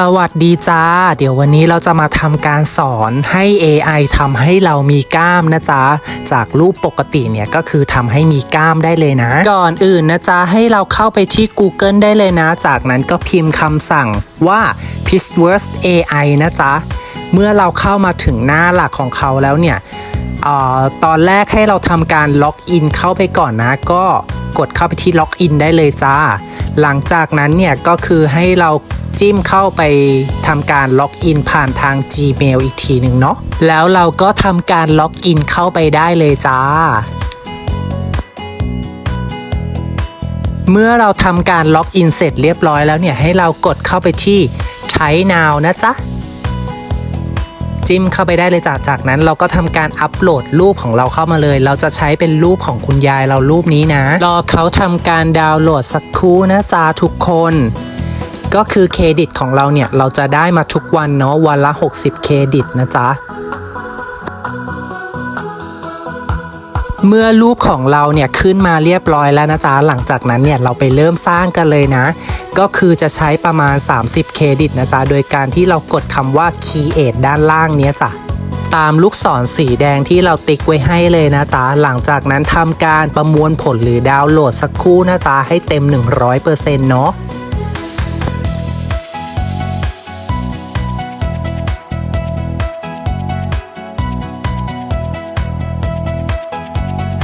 สวัสดีจ้า เดี๋ยววันนี้เราจะมาทำการสอนให้ AI ทำให้เรามีกล้ามนะจ๊ะ จากรูปปกติเนี่ยก็คือทำให้มีกล้ามได้เลยนะ ก่อนอื่นนะจ๊ะ ให้เราเข้าไปที่ Google ได้เลยนะ จากนั้นก็พิมพ์คำสั่งว่า p i s w o r d AI นะจ๊ะ เมื่อเราเข้ามาถึงหน้าหลักของเขาแล้วเนี่ยออตอนแรกให้เราทำการล็อกอินเข้าไปก่อนนะ ก็กดเข้าไปที่ล็อกอินได้เลยจ้า หลังจากนั้นเนี่ยก็คือให้เรา จิ้มเข้าไปทำการล็อกอินผ่านทาง Gmail อีกทีหนึ่งเนาะแล้วเราก็ทำการล็อกอินเข้าไปได้เลยจ้า เมื่อเราทำการล็อกอินเสร็จเรียบร้อยแล้วเนี่ยให้เรากดเข้าไปที่ใช้ now นะจ๊ะจิ้มเข้าไปได้เลยจากจากนั้นเราก็ทำการอัปโหลดรูปของเราเข้ามาเลย เราจะใช้เป็นรูปของคุณยายเรารูปนี้นะ รอเขาทำการดาวน์โหลดสักครู่นะจ๊ะทุกคน ก็คือเครดิตของเราเนี่ย เราจะได้มาทุกวันเนาะวันละ 60 เครดิตนะจ๊ะเมื่อรูปของเราเนี่ยขึ้นมาเรียบร้อยแล้วนะจ๊ะหลังจากนั้นเนี่ยเราไปเริ่มสร้างกันเลยนะ ก็คือจะใช้ประมาณ 30 เครดิตนะจ๊ะโดยการที่เรากดคำว่า Create ด้านล่างเนี้ยจ้ะตามลูกศรสีแดงที่เราติ๊กไว้ให้เลยนะจ๊ะหลังจากนั้นทำการประมวลผลหรือดาวน์โหลดสักครู่นะจ๊ะให้เต็ม 100%เนาะ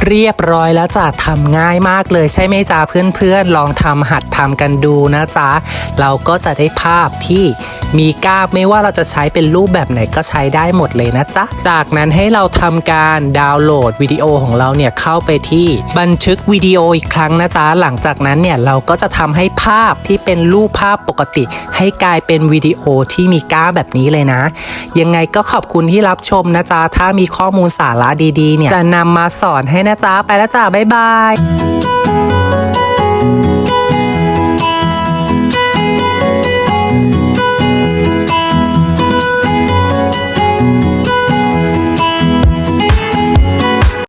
เรียบร้อยแล้วจ้ะทำง่ายมากเลยใช่ไหมจ๊ะเพื่อนๆ ลองทำหัดทำกันดูนะจ๊ะ เราก็จะได้ภาพที่ มีกาบไม่ว่าเราจะใช้เป็นรูปแบบไหนก็ใช้ได้หมดเลยนะจ๊ะ จากนั้นให้เราทำการดาวน์โหลดวิดีโอของเราเนี่ยเข้าไปที่บันทึกวิดีโออีกครั้งนะจ๊ะ หลังจากนั้นเนี่ยเราก็จะทำให้ภาพที่เป็นรูปภาพปกติ ให้กลายเป็นวิดีโอที่มีกาแบบนี้เลยนะ ยังไงก็ขอบคุณที่รับชมนะจ๊ะ ถ้ามีข้อมูลสาระดีๆเนี่ยจะนำมาสอนให้นะจ๊ะ ไปแล้วจ้าบ๊ายบาย